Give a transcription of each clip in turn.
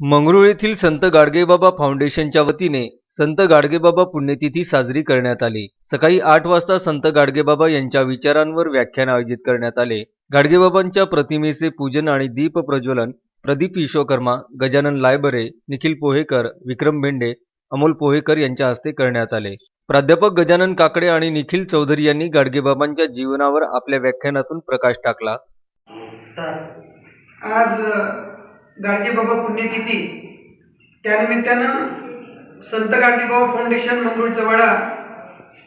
मंगरुळ येथील संत गाडगेबाबा फाउंडेशनच्या वतीने संत गाडगेबाबा पुण्यतिथी साजरी करण्यात आली. सकाळी आठ वाजता संत गाडगेबाबा यांच्या विचारांवर व्याख्यान आयोजित करण्यात आले. गाडगेबाबांच्या प्रतिमेचे पूजन आणि दीप प्रज्वलन प्रदीप विश्वकर्मा गजानन लायबरे निखिल पोहेकर विक्रम भेंडे अमोल पोहेकर यांच्या हस्ते करण्यात आले. प्राध्यापक गजानन काकडे आणि निखिल चौधरी यांनी गाडगेबाबांच्या जीवनावर आपल्या व्याख्यानातून प्रकाश टाकला. आज गाडगेबाबा पुण्यतिथी त्यानिमित्तानं संत गाडगेबाबा फाउंडेशन मंगरुळ चवाडा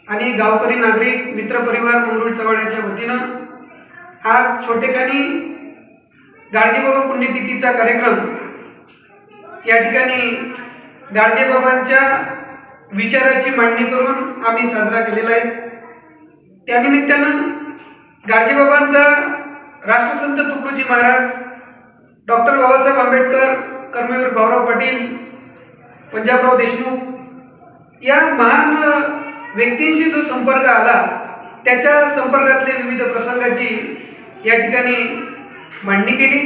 आणि गावकरी नागरिक मित्रपरिवार मंगरुळ चवाड्याच्या वतीनं आज छोटेखानी गाडगेबाबा पुण्यतिथीचा कार्यक्रम या ठिकाणी गाडगेबाबांच्या विचाराची मांडणी करून आम्ही साजरा केलेला आहे. त्यानिमित्तानं गाडगेबाबांचा राष्ट्रसंत तुकडोजी महाराज डॉक्टर बाबासाहेब आंबेडकर कर्मवीर भाऊराव पाटील पंजाबराव देशमुख या महान व्यक्तींशी जो संपर्क आला त्याच्या संपर्कातले विविध प्रसंगाची या ठिकाणी मांडणी केली.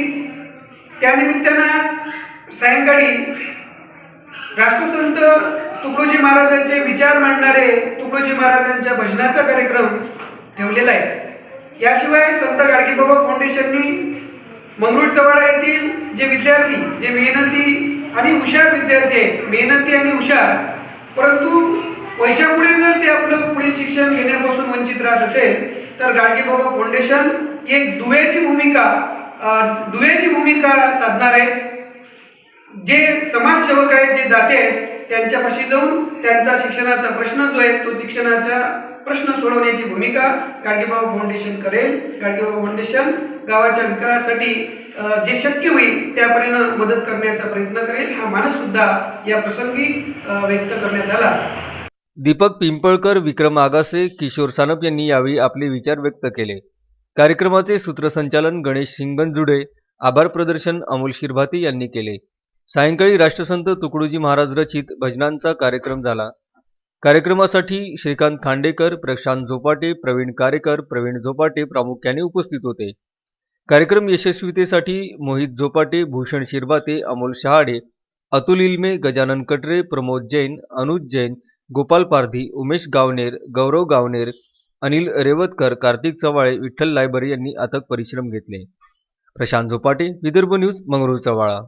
त्यानिमित्तानं आज सायंकाळी राष्ट्रसंत तुकडोजी महाराजांचे विचार मांडणारे तुकडोजी महाराजांच्या भजनाचा कार्यक्रम ठेवलेला आहे. याशिवाय संत गाडगेबाबा फाउंडेशननी मंगरुळ चवाडा येथील जे विद्यार्थी जे मेहनती आणि हुशार विद्यार्थी आहेत मेहनती आणि हुशार परंतु पैशापुढे जर ते आपलं पुढील शिक्षण घेण्यापासून वंचित राहत असेल तर गाडगेबाबा फाउंडेशन ही एक दुव्याची भूमिका दुव्याची भूमिका साधणार आहे. जे समाजसेवक आहेत जे दाते आहेत त्यांच्यापाशी जाऊन त्यांचा शिक्षणाचा प्रश्न जो आहे तो शिक्षणाच्या प्रश्न सोडवण्याची भूमिका गाडगेबाबा फाउंडेशन करेल. गाडगेबाबा फाउंडेशन गावाच्या विकासासाठी जे शक्य होईल त्यापर्यंत मदत करण्याचा प्रयत्न करेल. हा मानस सुद्धा या प्रसंगी व्यक्त करण्यात आला. दीपक पिंपळकर विक्रम आगासे किशोर सानप यांनी यावेळी आपले विचार व्यक्त केले. कार्यक्रमाचे सूत्रसंचालन गणेश शिंगणजुडे आभार प्रदर्शन अमोल शिरभाती यांनी केले. सायंकाळी राष्ट्रसंत तुकडोजी महाराज रचित भजनांचा कार्यक्रम झाला. कार्यक्रमासाठी श्रीकांत खांडेकर प्रशांत झोपाटे प्रवीण कारेकर प्रवीण झोपाटे प्रामुख्याने उपस्थित होते. कार्यक्रम यशस्वीतेसाठी मोहित झोपाटे भूषण शिरबाते अमोल शहाडे अतुल इल्मे गजानन कटरे प्रमोद जैन अनुज जैन गोपाल पारधी उमेश गावनेर गौरव गावनेर अनिल रेवतकर कार्तिक चव्हाळे विठ्ठल लायबरी यांनी अथक परिश्रम घेतले. प्रशांत झोपाटे विदर्भ न्यूज मंगरूळ चव्हाळा.